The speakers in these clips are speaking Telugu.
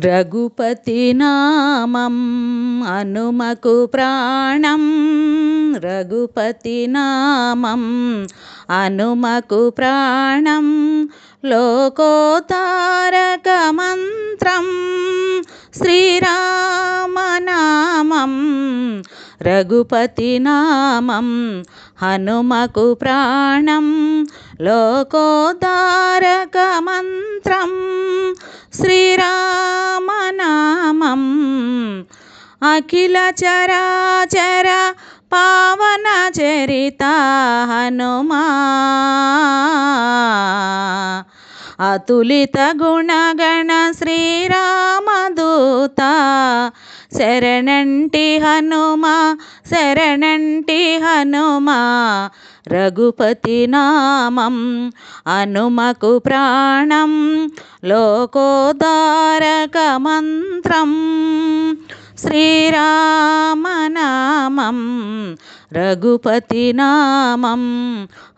రఘుపతి నామం హనుమకు ప్రాణం. రఘుపతి నామం హనుమకు ప్రాణం. లోకోతారక మంత్రం శ్రీరామనామం. రఘుపతి నామం అఖిల చరాచర పావన చరిత హనుమా. అతులిత గుణగణ శ్రీరామదూత శరణంటి హనుమా శరణంటి హనుమా. రఘుపతి నామం హనుమకు ప్రాణం లోకోదారక మంత్రం. శ్రీరామనామం రఘుపతి నామం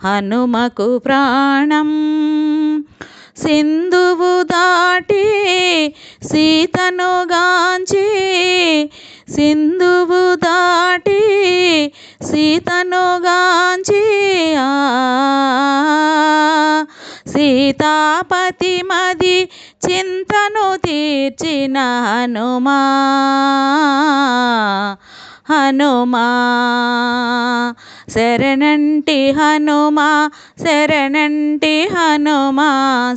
హనుమకు ప్రాణం. సింధువు దాటి సీతను గాంచి సింధువు దాటి సీతను గాంచి సీతాపతి మది చింతను తీర్చిన హనుమా హనుమా. శరణంటి హనుమా శరణంటి హనుమా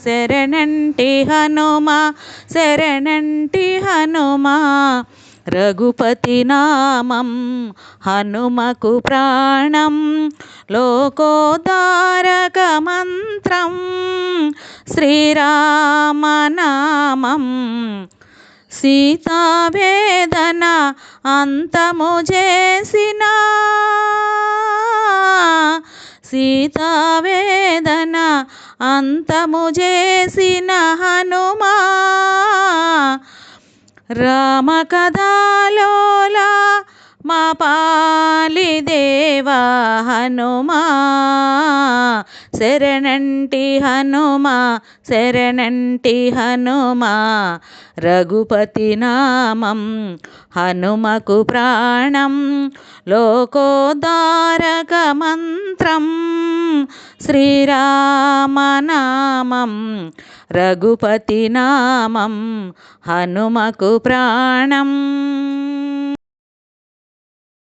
శరణంటి హనుమా శరణంటి హనుమా. రఘుపతి నామం హనుమకు ప్రాణం లోకోదారక మంత్రం. శ్రీరామనామం. సీతావేదన అంతము చేసిన సీతావేదన అంతము చేసిన హనుమా. రామకథలోలా మా పాలి దేవా హనుమా శరణంటి హనుమా శరణంటి హనుమా. రఘుపతి నామం హనుమకు ప్రాణం లోకోదారక మంత్రం శ్రీరామనామం రఘుపతి నామం హనుమకు ప్రాణం.